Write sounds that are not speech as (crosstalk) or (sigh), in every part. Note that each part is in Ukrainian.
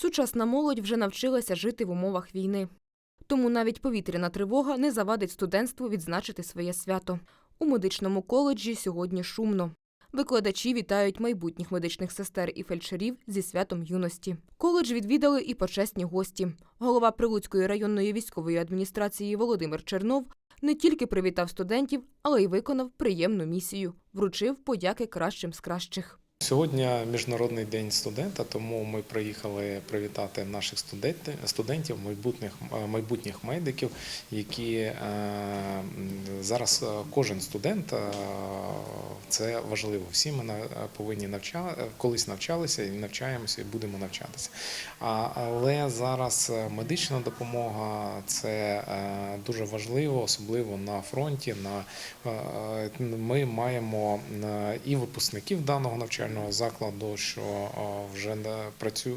Сучасна молодь вже навчилася жити в умовах війни. Тому навіть повітряна тривога не завадить студентству відзначити своє свято. У медичному коледжі сьогодні шумно. Викладачі вітають майбутніх медичних сестер і фельдшерів зі святом юності. Коледж відвідали і почесні гості. Голова Прилуцької районної військової адміністрації Володимир Чернов не тільки привітав студентів, але й виконав приємну місію вручив подяки кращим з кращих. Сьогодні міжнародний день студента, тому ми приїхали привітати наших студентів, майбутніх е, майбутніх медиків, які е, зараз е, кожен студент це важливо. Всі ми повинні навча колись навчалися і навчаємося, і будемо навчатися. Але зараз медична допомога це дуже важливо, особливо на фронті. На ми маємо і випускників даного навчального закладу, що вже е,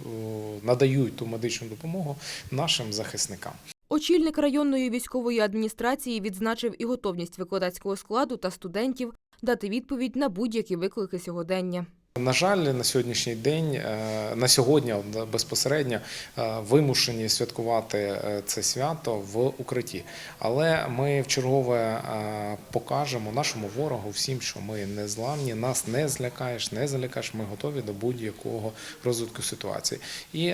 надають ту медичну допомогу нашим захисникам. Очільник районної військової адміністрації відзначив і готовність викладацького складу та студентів дати відповідь на будь-які виклики сьогодення. На жаль, на сьогоднішній день, е, на сьогодні безпосередньо е, вимушені святкувати е, це свято в укритті. Але ми в чергове е, покажемо нашому ворогу всім, що ми не зламні, нас не злякаєш, не залякаєш. Ми готові до будь-якого розвитку ситуації. І,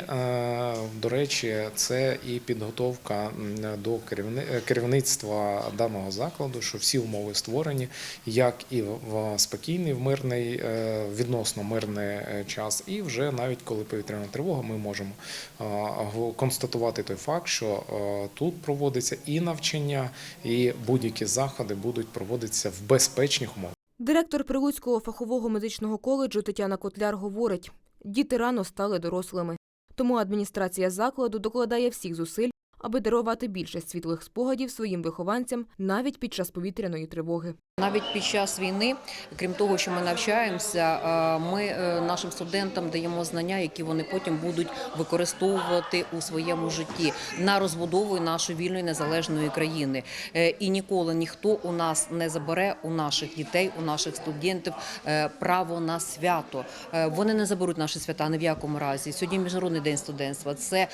до речі, це і підготовка до керівни- керівництва даного закладу, що всі умови створені, як і в спокійний, в мирний е, відносно мирний е, час, і вже навіть коли повітряна тривога, ми можемо констатувати той факт, що е, тут проводиться і навчання, і будь-які заходи будуть проводитися в безпечних умовах. Директор Прилуцького фахового медичного коледжу Тетяна Котляр говорить: діти рано стали дорослими. Тому адміністрація закладу докладає всіх зусиль, аби дарувати більше світлих спогадів своїм вихованцям навіть під час повітряної тривоги. Навіть під час війни, крім того, що ми навчаємося, е, ми е, нашим студентам даємо знання, які вони потім будуть використовувати у своєму житті на розбудову нашої вільної незалежної країни. Е, І ніколи ніхто у нас не забере у наших дітей, у наших студентів право на свято. Вони не заберуть наші свята ні в якому разі. Сьогодні міжнародний день студентства. Це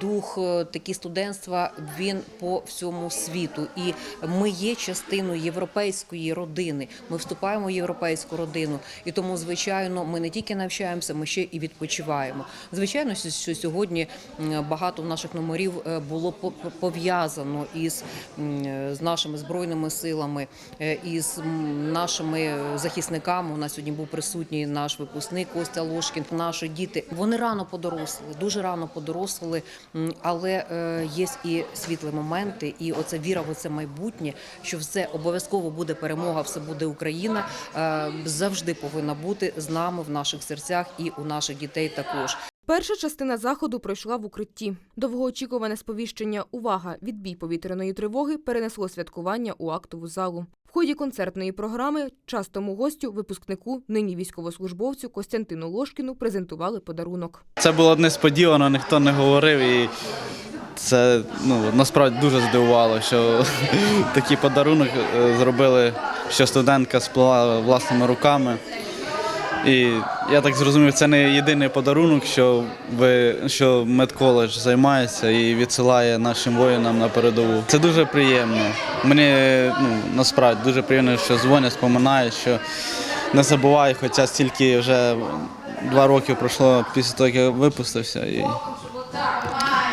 дух такі студентства. Він по всьому світу, і ми є частиною європейської родини. Ми вступаємо в європейську родину, і тому, звичайно, ми не тільки навчаємося, ми ще і відпочиваємо. Звичайно, що- сьогодні багато наших номерів е, було по- по- пов'язано із з нашими збройними силами, е, із нашими захисниками. У нас сьогодні був присутній наш випускник Костя Лошкін. Наші діти вони рано подорослили, дуже рано подорослили, м, але е, є і світлі моменти, і оця віра в це майбутнє, що все обов'язково буде перемога, все буде Україна. е, Завжди повинна бути з нами в наших серцях і у наших дітей також. Перша частина заходу пройшла в укритті. Довгоочікуване сповіщення Увага! Відбій повітряної тривоги перенесло святкування у актову залу. В ході концертної програми частому гостю, випускнику, нині військовослужбовцю Костянтину Лошкіну презентували подарунок. Це було несподівано, ніхто не говорив і це ну, насправді дуже здивувало, що (laughs) такий подарунок е, зробили, що студентка сплела власними руками. І я так зрозумів, це не єдиний подарунок, що ви що медколедж займається і відсилає нашим воїнам на передову. Це дуже приємно. Мені ну, насправді дуже приємно, що дзвонять, споминають, що не забуваю, хоча стільки вже два роки пройшло після того, як я випустився. І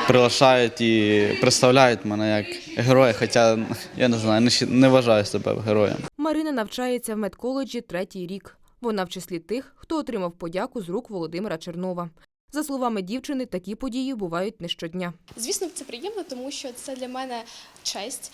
приглашають і представляють мене як героя, хоча я не знаю, не, не вважаю себе героєм. Марина навчається в медколеджі третій рік. Вона в числі тих, хто отримав подяку з рук Володимира Чернова. За словами дівчини, такі події бувають не щодня. Звісно, це приємно, тому що це для мене честь,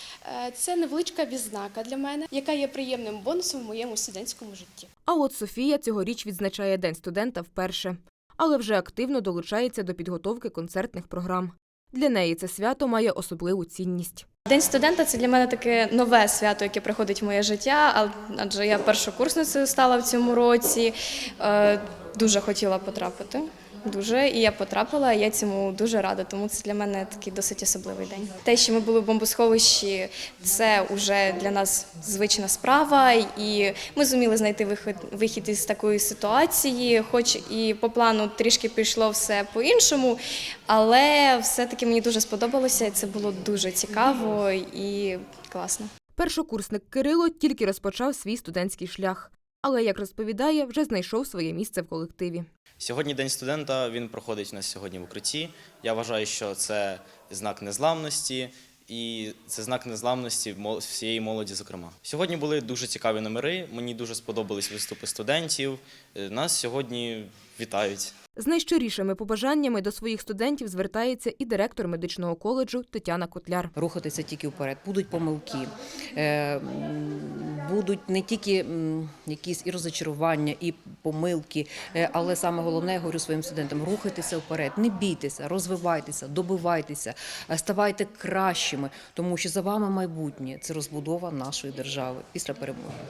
Е, це невеличка відзнака для мене, яка є приємним бонусом в моєму студентському житті. А от Софія цьогоріч відзначає День студента вперше, але вже активно долучається до підготовки концертних програм. Для неї це свято має особливу цінність. День студента це для мене таке нове свято, яке приходить в моє життя. Адже я першокурсницею стала в цьому році. Е, Дуже хотіла потрапити дуже, і я потрапила. Я цьому дуже рада, тому це для мене такий досить особливий день. Те, що ми були в бомбосховищі, це вже для нас звична справа, і ми зуміли знайти вихід, вихід із такої ситуації, хоч і по плану трішки пішло все по-іншому, але все-таки мені дуже сподобалося, це було дуже цікаво і класно. Першокурсник Кирило тільки розпочав свій студентський шлях, але, як розповідає, вже знайшов своє місце в колективі. Сьогодні День студента, він проходить у нас сьогодні в укритті. Я вважаю, що це знак незламності, і це знак незламності всієї молоді, зокрема. Сьогодні були дуже цікаві номери. Мені дуже сподобались виступи студентів. Е, Нас сьогодні вітають. З найщирішими побажаннями до своїх студентів звертається і директор медичного коледжу Тетяна Котляр. рухатися тільки вперед. Будуть помилки, е, будуть не тільки якісь і розочарування, і помилки, е, але саме головне, я говорю своїм студентам, рухайтеся вперед, не бійтеся, розвивайтеся, добивайтеся, е, ставайте кращими, тому що за вами майбутнє це розбудова нашої держави після перемоги.